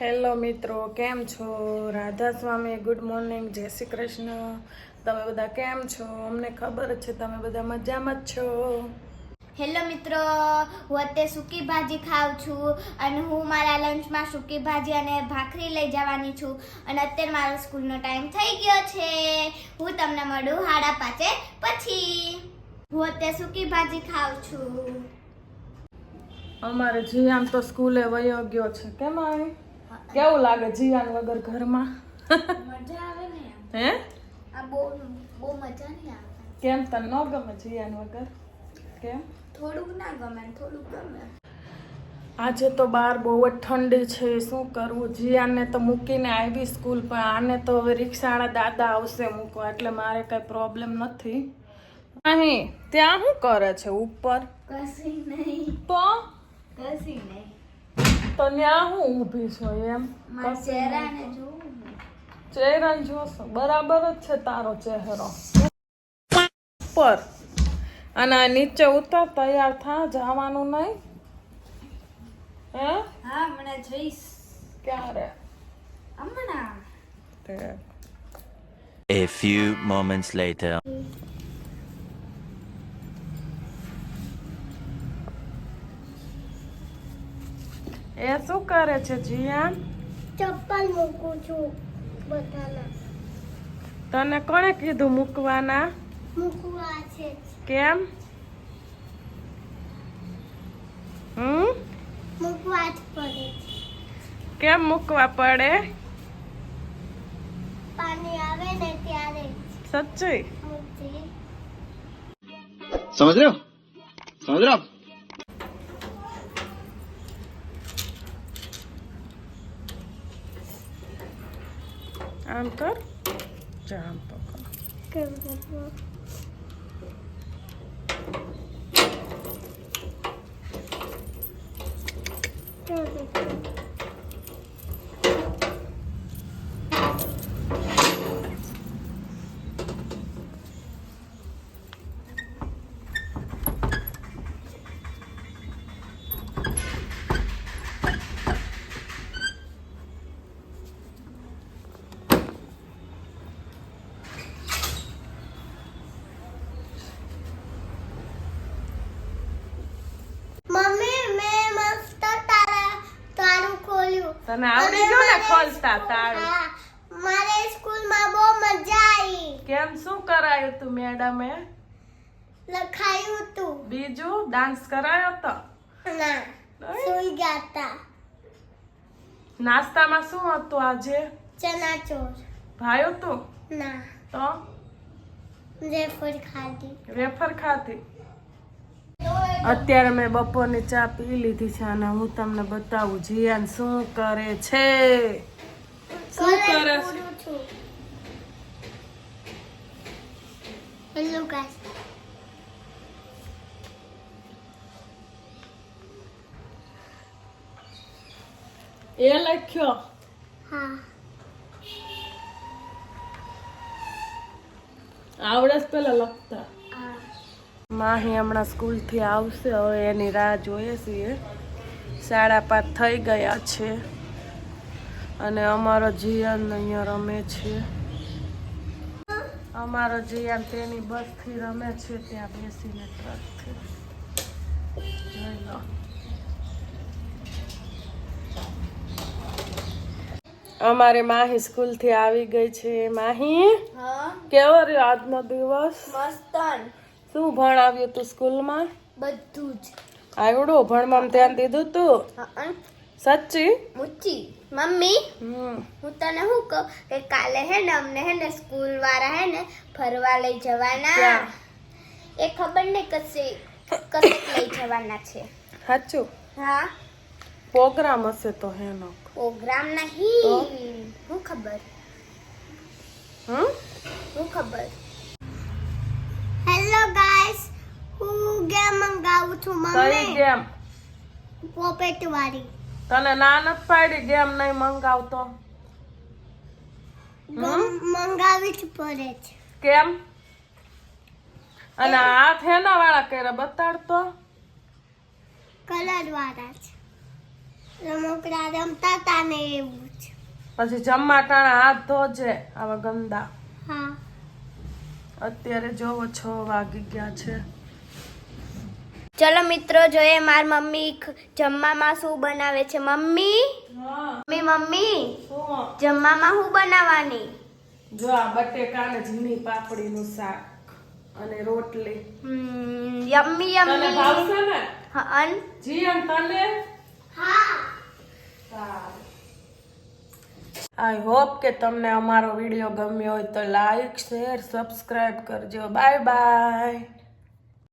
Hello મિત્રો કેમ છો? રાધા સ્વામી ગુડ મોર્નિંગ જય શ્રી કૃષ્ણ. તમે બધા કેમ છો? અમને ખબર જ છે તમે બધા મજામાં જ છો. હેલો મિત્રો હું અત્યારે સૂકી ભાજી ખાઉં છું અને હું મારા લંચમાં સૂકી ભાજી અને ભાખરી લઈ જવાની છું અને અત્યારે મારો સ્કૂલનો ટાઈમ થઈ ગયો છે. હું તમને મળું હાડા પાંચે પછી. હું અત્યારે સૂકી ભાજી ખાઉં છું. અમારે જીયાન તો સ્કૂલે વયો ગયો છે. કેમ આવી? કેવું લાગે જીયાન વગર ઘરમાં? મજા આવે ને હે? આ બહુ બહુ મજા નહીં આવે. કેમ તને ન ગમે જીયાન વગર? કેમ? થોડુંક ના ગમે થોડુંક ગમે. આજે તો બહાર બહુ જ ઠંડી છે શું કરવું? જીયાને તો મૂકીને આવી સ્કૂલ પણ આને તો હવે રિક્ષાવાળા દાદા આવશે મૂકવા એટલે મારે કઈ પ્રોબ્લેમ નથી. અહીં ત્યાં શું કરે છે ઉપર? કશી નહીં. તો? કશી નહીં. તો ત્યાં હું ઊભી છું એમ. ચહેરા જોશો. બરાબર જ છે તારો ચહેરો. ઉપર. અને નીચે ઉતર તૈયાર થા જવાનું નહીં? હે? હા મને જઈશ. ક્યારે? હમણાં. તે. A few moments later. એ શું કરે છે જીયાન ચપ્પલ મૂકું છું બધાના. તને કોણે કીધું મૂકવાના? મૂકવા છે કેમ? હમ? મૂકવા જ પડે કેમ મૂકવા પડે? પાણી આવે ને ત્યારે સચ્ચી સમજ રહ્યો? સમજ રહ્યો? આમ કર. જા આમ પકડ. કેમ કરવું મમ્મી મેં મસ્ત તારા તારું તને આવડી ગયું ને ખોલતા તાળું મારે સ્કૂલમાં બહુ મજા આવી. કેમ શું કરાયું તું મેડમે? લખાયું તું. બીજું ડાન્સ કરાયો તો? ના સુઈ ગયા નાસ્તામાં શું હતું આજે? ચના ભાયો ભાયું તું? ના તો? રેફર ખાધી. રેફર ખાધી. અત્યારે મેં બપોરની ચા પી લીધી છે અને હું તમને બતાવું જીયાન શું કરે છે? શું કરે છે? એ લખ્યો. હા. આવડે પેલા લખતા. માહી હમણાં સ્કૂલથી આવશે હવે એની રાહ જોઈએ છીએ. સાડા પાંચ થઈ ગયા છે. અને અમારો જીયાન અહીંયા રમે છે. અમારો જીયાન તેની બસથી રમે છે ત્યાં બેસીને ટ્રકથી. જોઈ લો. અમારે માહી સ્કૂલથી આવી ગઈ છે. માહી કેવો રહ્યો આજનો દિવસ? મસ્તન શું ભણાવ્યું તું સ્કૂલમાં? બધું જ. આવડું? ભણવામાં ધ્યાન દીધું તું? સાચી? મુચ્ચી મમ્મી? હું તને શું કહું કે કાલે હે ને અમને હે ને સ્કૂલ વાળા હે ને ફરવા લઈ જવાના. એ ખબર નહીં કશે કશે લઈ જવાના છે. સાચું હા. પ્રોગ્રામ હશે તો હેનો. પ્રોગ્રામ નહીં. હું ખબર? હમ? હું ખબર? મંગાવું છું મમ્મી? ગેમ પોપેટ વાળી. તને ના નથી પાડી ગેમ નહીં મંગાવતો? મંગાવી જ પડે છે. કેમ? અને આ હેના વાળા કરે બતાડતો? કલર વાળા છે. રમકડા રમતા તા ને એવું છે પછી જમવા ટાણા હાથ ધોજે આવા ગંદા. હા. અત્યારે જોવો છ વાગી ગયા છે. ચલો મિત્રો જોઈએ માર મમ્મી જમવામાં શું બનાવે છે. મમ્મી? Mummy mummy? જમવામાં શું બનાવવાની? જો આ બટેકા ને ઝીણી પાપડીનું શાક અને રોટલી. Yummy yummy. ભાવશે ને? હા અન? જીયન તને? આઈ હોપ કે તમને અમારો વીડિયો ગમ્યો હોય તો લાઈક શેર સબસ્ક્રાઇબ કરજો. Bye bye.